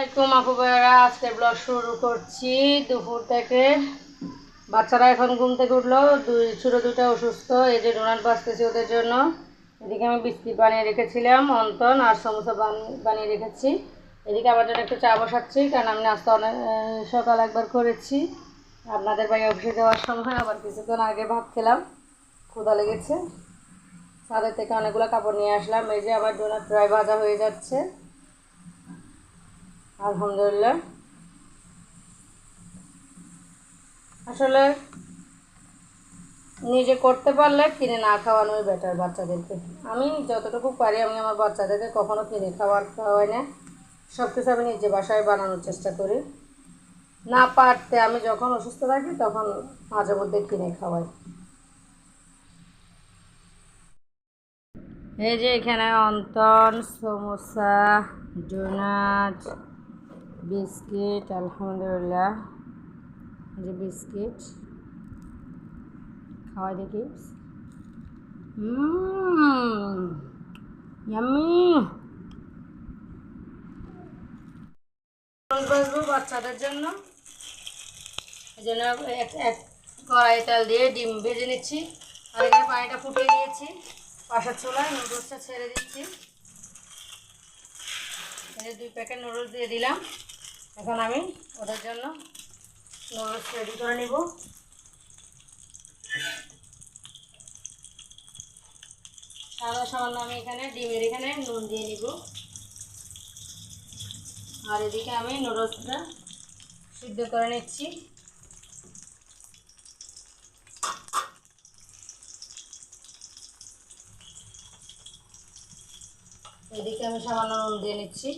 আসসালামাইকুম আপু আজকে ব্লগ শুরু করছি দুপুর থেকে। বাচ্চারা এখন ঘুম থেকে উঠল। দুই, ছোটো দুটো অসুস্থ। এই যে ডোনাট বাঁচতেছি ওদের জন্য। এদিকে আমি বিস্কিট বানিয়ে রেখেছিলাম, অন্তন আর সমোসা বান- বানিয়ে রেখেছি। এদিকে আমার জন্য একটু চা বসাচ্ছি, কারণ আমি নাস্তা অনেক সকাল একবার করেছি। আপনাদের ভাই অফিসে যাওয়ার সময় আবার কিছুক্ষণ আগে ভাত খেলাম। ক্ষুধা লেগেছে। ছাদের থেকে অনেকগুলো কাপড় নিয়ে আসলাম। এই যে আবার ডোনাট প্রায় ভাজা হয়ে যাচ্ছে। আলহামদুলিল্লাহ। আসলে নিজে করতে পারলে কিনে না খাওয়ানোই বেটার বাচ্চাদেরকে। আমি যতটুকু পারি আমি আমার বাচ্চাদেরকে কখনো কিনে খাওয়ার খাওয়াই না। সব কিছু আমি নিজে বাসায় বানানোর চেষ্টা করি। না পারতে আমি যখন অসুস্থ থাকি তখন মাঝে মধ্যে কিনে খাওয়াই। এই যে এখানে অন্তন, সমোসা, ডোনাট। বিস্কিট, আলহামদুলিল্লাহ। যে বিস্কিট। খাওয়াই দেখি বাজবো বাচ্চাদের জন্য। এই জন্য এক কড়াই তেল দিয়ে ডিম ভেজে নিচ্ছি। আর এখানে পানিটা ফুটিয়ে নিয়েছি। পাশের চুলায় নুডলসটা ছেড়ে দিচ্ছি। দুই প্যাকেট নুডলস দিয়ে দিলাম। এখন আমি ওদের জন্য নুডলস রেডি করে নিব। সাদা সামান্য আমি এখানে ডিমের এখানে নুন দিয়ে নিব। আর এদিকে আমি নুডলসটা সিদ্ধ করে নিচ্ছি। এদিকে আমি সামান্য নুন দিয়ে নিচ্ছি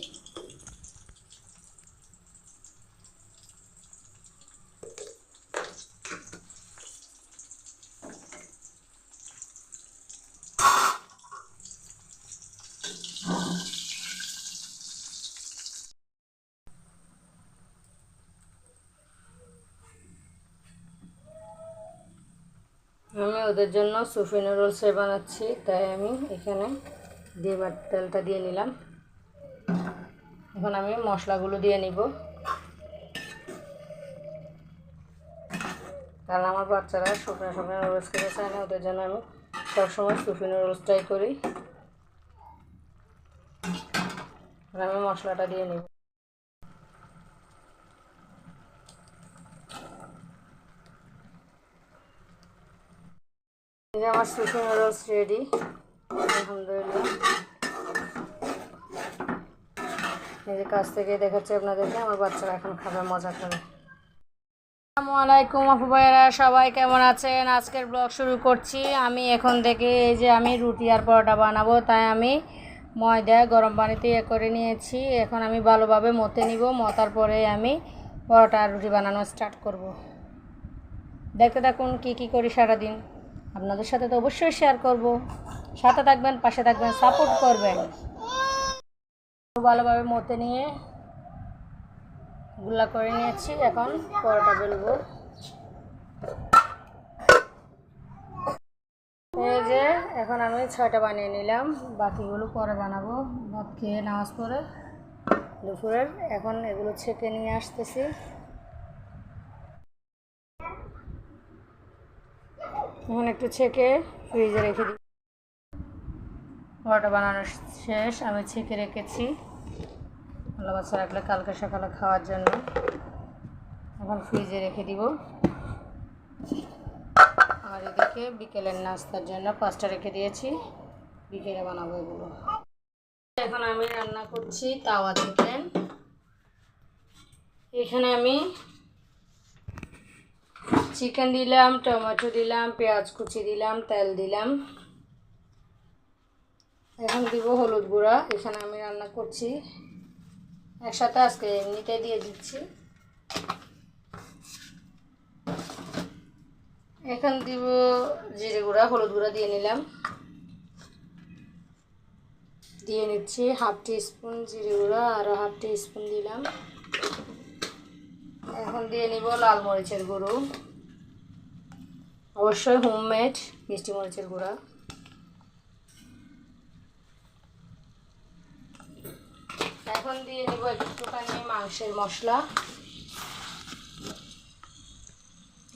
আমি ওদের জন্য সুফি নুডলসে বানাচ্ছি, তাই আমি এখানে ডিমের তেলটা দিয়ে নিলাম। এখন আমি মশলাগুলো দিয়ে নিব। কারণ আমার বাচ্চারা শুকনো শুকনো নুডলস খেতে চায় না, ওদের জন্য আমি সবসময় সুফি নুডলসটাই করি। আমি মশলাটা দিয়ে নিব। এই আমার সুফি নুডলস রেডি। আলহামদুলিল্লাহ। নিজের কাছ থেকে দেখাচ্ছি আপনাদেরকে, আমার বাচ্চারা এখন খাবে, মজা করে। আসসালামু আলাইকুম আপু ভাইয়েরা, সবাই কেমন আছেন? আজকের ব্লগ শুরু করছি। আমি এখন থেকে এই যে আমি রুটি আর পরোটা বানাবো, তাই আমি ময়দা গরম পানিতে ইয়ে করে নিয়েছি। এখন আমি ভালোভাবে মতে নিব, মতার পরে আমি পরোটা আর রুটি বানানো স্টার্ট করব। দেখতে থাকুন কি কি করি সারাদিন। আপনাদের সাথে তো অবশ্যই শেয়ার করব। সাথে থাকবেন, পাশে থাকবেন সাপোর্ট করবেন। ভালোভাবে মতে নিয়ে গুল্লা করে নিয়েছি, এখন পরোটা বেলবো। এই যে, এখন আমি ছয়টা বানিয়ে নিলাম, বাকিগুলো পরে বানাবো। ভাত খেয়ে নামাজ পড়ে দুপুরের, এখন এগুলো ছেঁকে নিয়ে আসতেছি। এখন একটু ছেঁকে ফ্রিজে রেখে দিই। পরোটা বানানো শেষ, আমি ছেঁকে রেখেছি। ভালো বাচ্চা রাখলে কালকে সকালে খাওয়ার জন্য। এখন ফ্রিজে রেখে দিব। আর এদিকে বিকেলের নাস্তার জন্য পাঁচটা রেখে দিয়েছি। বিকেলে বানাবো এগুলো। এখন আমি রান্না করছি তাওয়া চিকেন এখানে আমি চিকেন দিলাম, টমেটো দিলাম, পেঁয়াজ কুচি দিলাম, তেল দিলাম। এখন দিব হলুদ গুঁড়া, এখানে আমি রান্না করছি। একসাথে আজকে এমনিতে দিয়ে দিচ্ছি। এখন দিব জিরে গুঁড়া, হলুদ গুঁড়া দিয়ে নিলাম। দিয়ে নিচ্ছি হাফ স্পুন জিরে গুঁড়া আরও হাফ স্পুন দিলাম। এখন দিয়ে নিব লাল মরিচের গুঁড়ো। অবশ্যই হোমমেড মিষ্টি মরিচের গুঁড়া। এখন দিয়ে নিব একটুখানি মাংসের মশলা।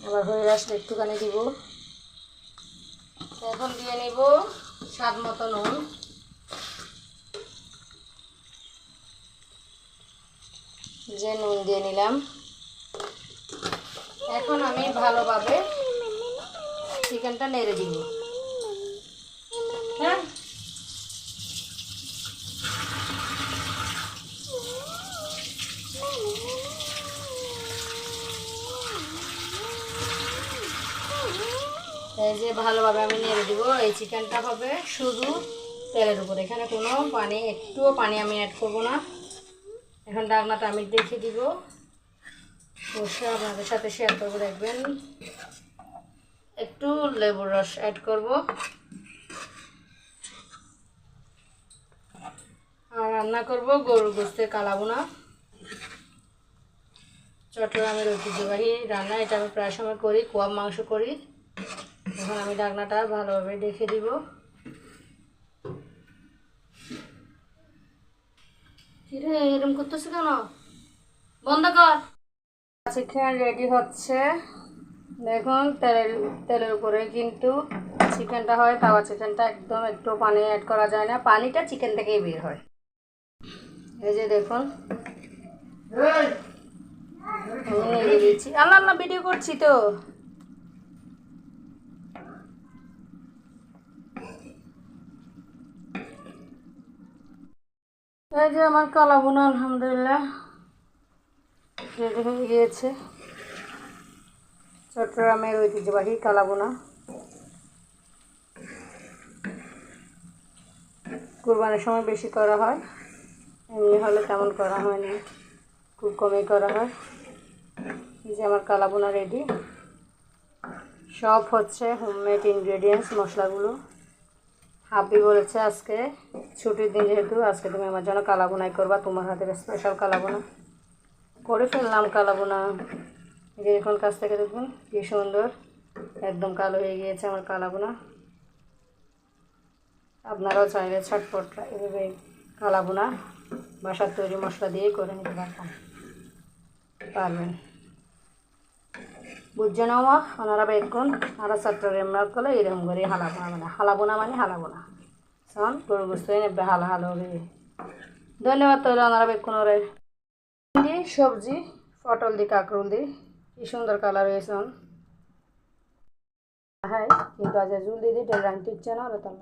আবার হয়ে আসলে একটুখানি দিব। এখন দিয়ে নিব স্বাদ মতো নুন। যে নুন দিয়ে নিলাম। এখন আমি ভালোভাবে চিকেনটা নেড়ে দিব। হ্যাঁ? এই যে ভালোভাবে আমি নেড়ে দিব, এই চিকেনটা হবে শুধু তেলের উপর। এখানে কোনো পানি, একটুও পানি আমি অ্যাড করব না। এখন ডাকনাটা আমি দেখে দিব। অবশ্যই আপনাদের সাথে শেয়ার করব, দেখবেন। একটু লেবুর রস অ্যাড করব। আর রান্না করব গরুর গোস্তের কালাবোনা চট্টগ্রামের ঐতিহ্যবাহী রান্না, এটা আমি প্রায় সময় করি, কোয়াব মাংস করি। এখন আমি ডাকনাটা ভালোভাবে দেখে দিব। কিরে এরকম করতেছে কেন? বন্ধ কর। চিকেন রেডি হচ্ছে। দেখুন তেলের তেলের উপরে কিন্তু চিকেনটা হয়, তাওয়া চিকেনটা একদম একটু পানি অ্যাড করা যায় না। পানিটা চিকেন থেকেই বের হয়। এই যে দেখুন আল্লাহ আল্লাহ ভিডিও করছি তো। এই যে আমার কালাবুনা, আলহামদুলিল্লাহ। রেডি হয়ে গিয়েছে। চট্টগ্রামের ঐতিহ্যবাহী কালাবোনা কুরবানির সময় বেশি করা হয়, এমনি হলে তেমন করা হয় না খুব কমই করা হয়। এই যে আমার কালাবোনা রেডি সব হচ্ছে হোমমেড ইনগ্রেডিয়েন্টস মশলাগুলো। হাবি বলেছে আজকে, ছুটির দিন যেহেতু, আজকে তুমি আমার জন্য কালাবোনাই করবা, তোমার হাতের স্পেশাল কালাবোনা করে ফেললাম কালাবোনা যে এখন কাছ থেকে দেখুন কি সুন্দর, একদম কালো হয়ে গিয়েছে আমার কালাবোনা আপনারাও চাইলে ছটপট এভাবে কালাবোনা বাসার তৈরি মশলা দিয়ে করে নিতে পারবেন। পারবেন। বুঝছে না মা ওনারা বেগুন আর চট্টগ্রাম করলে এরকম করে হালাবোনা মানে হালাবোনা মানে হালাবোনা শোন গরু বুঝতে নেবে, হালা হালো হবে। ধন্যবাদ তাহলে ওনারা বেগুন ওরে। সবজি, পটল দিয়ে কাঁকরুল দিয়ে কি সুন্দর কালার হয়েছে হ্যাঁ কিন্তু আজ জুল দিয়ে দিই রাঁধতে ইচ্ছে না ওরা তার